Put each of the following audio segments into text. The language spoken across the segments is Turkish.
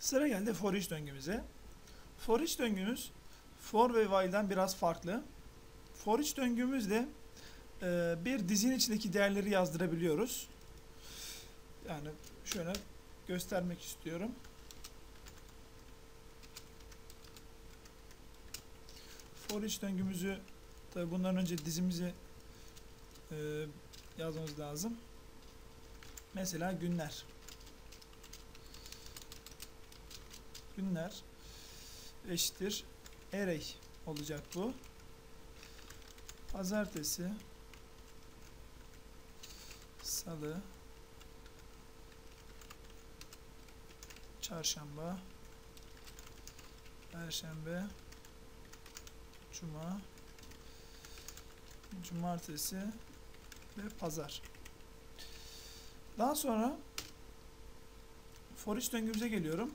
Sıra geldi for each döngümüze. For each döngümüz for ve while'dan biraz farklı. For each döngümüzde e, bir dizinin içindeki değerleri yazdırabiliyoruz. Yani şöyle göstermek istiyorum. For each döngümüzü tabi bundan önce dizimizi e, yazmamız lazım. Mesela günler. Günler eşittir array olacak bu. Pazartesi, salı, çarşamba, perşembe, cuma, cumartesi ve pazar. Daha sonra for döngümüze geliyorum.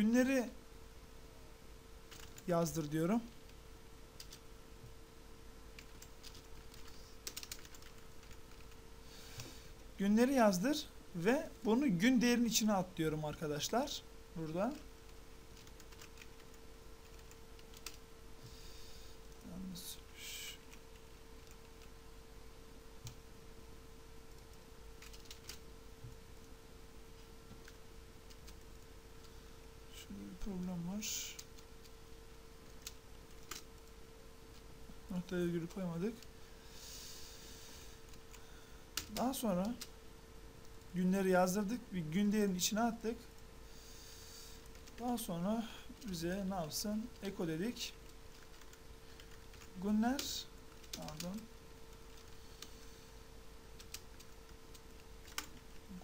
Günleri yazdır diyorum. Günleri yazdır ve bunu gün değerinin içine at diyorum arkadaşlar. Burada. Yalnız şu- Şurada bir problem var. Noktaya virgül koymadık. Daha sonra günleri yazdırdık. Bir gün değerinin içine attık. Daha sonra bize ne yapsın? Eko dedik. Günler pardon.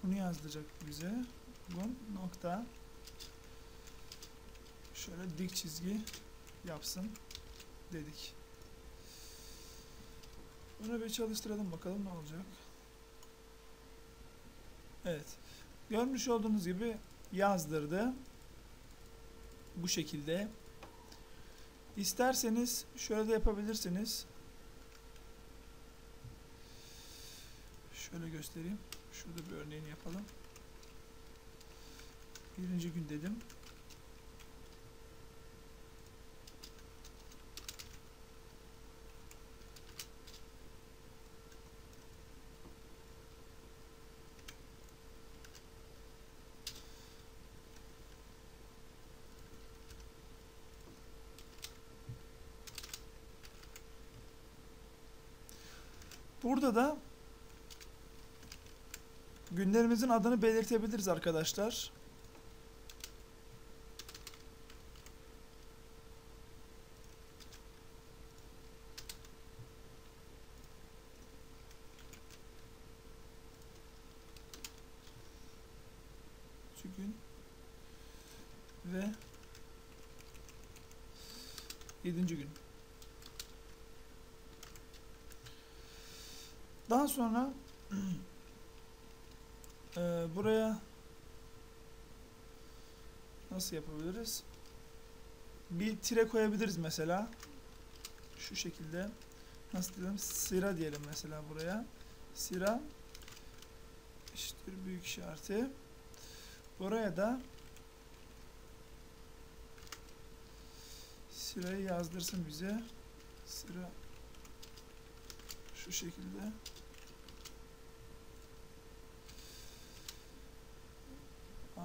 Bunu yazdıracak bize. Gün nokta şöyle dik çizgi yapsın dedik. Bunu bir çalıştıralım bakalım ne olacak. Evet. Görmüş olduğunuz gibi yazdırdı. Bu şekilde. İsterseniz şöyle de yapabilirsiniz. Şöyle göstereyim. Şurada bir örneğini yapalım. Birinci gün dedim. Burada da günlerimizin adını belirtebiliriz arkadaşlar. Gün ve yedinci gün. Daha sonra eee, buraya nasıl yapabiliriz? Bir tire koyabiliriz mesela. Şu şekilde. Nasıl diyelim? Sıra diyelim mesela buraya. Sıra eşittir büyük işareti. Buraya da sırayı yazdırsın bize. Sıra şu şekilde.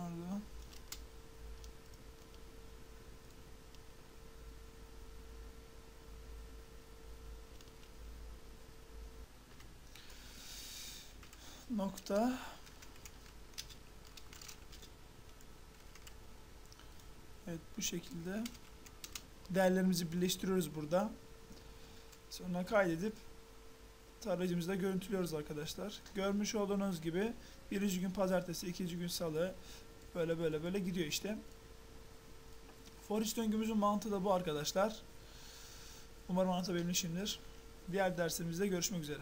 Pardon. Nokta. Evet bu şekilde değerlerimizi birleştiriyoruz burada. Sonra kaydedip tarayıcımızda görüntülüyoruz arkadaşlar. Görmüş olduğunuz gibi birinci gün pazartesi, ikinci gün salı böyle böyle böyle gidiyor işte. For each döngümüzün mantığı da bu arkadaşlar. Umarım anlatabilmişimdir. Diğer dersimizde görüşmek üzere.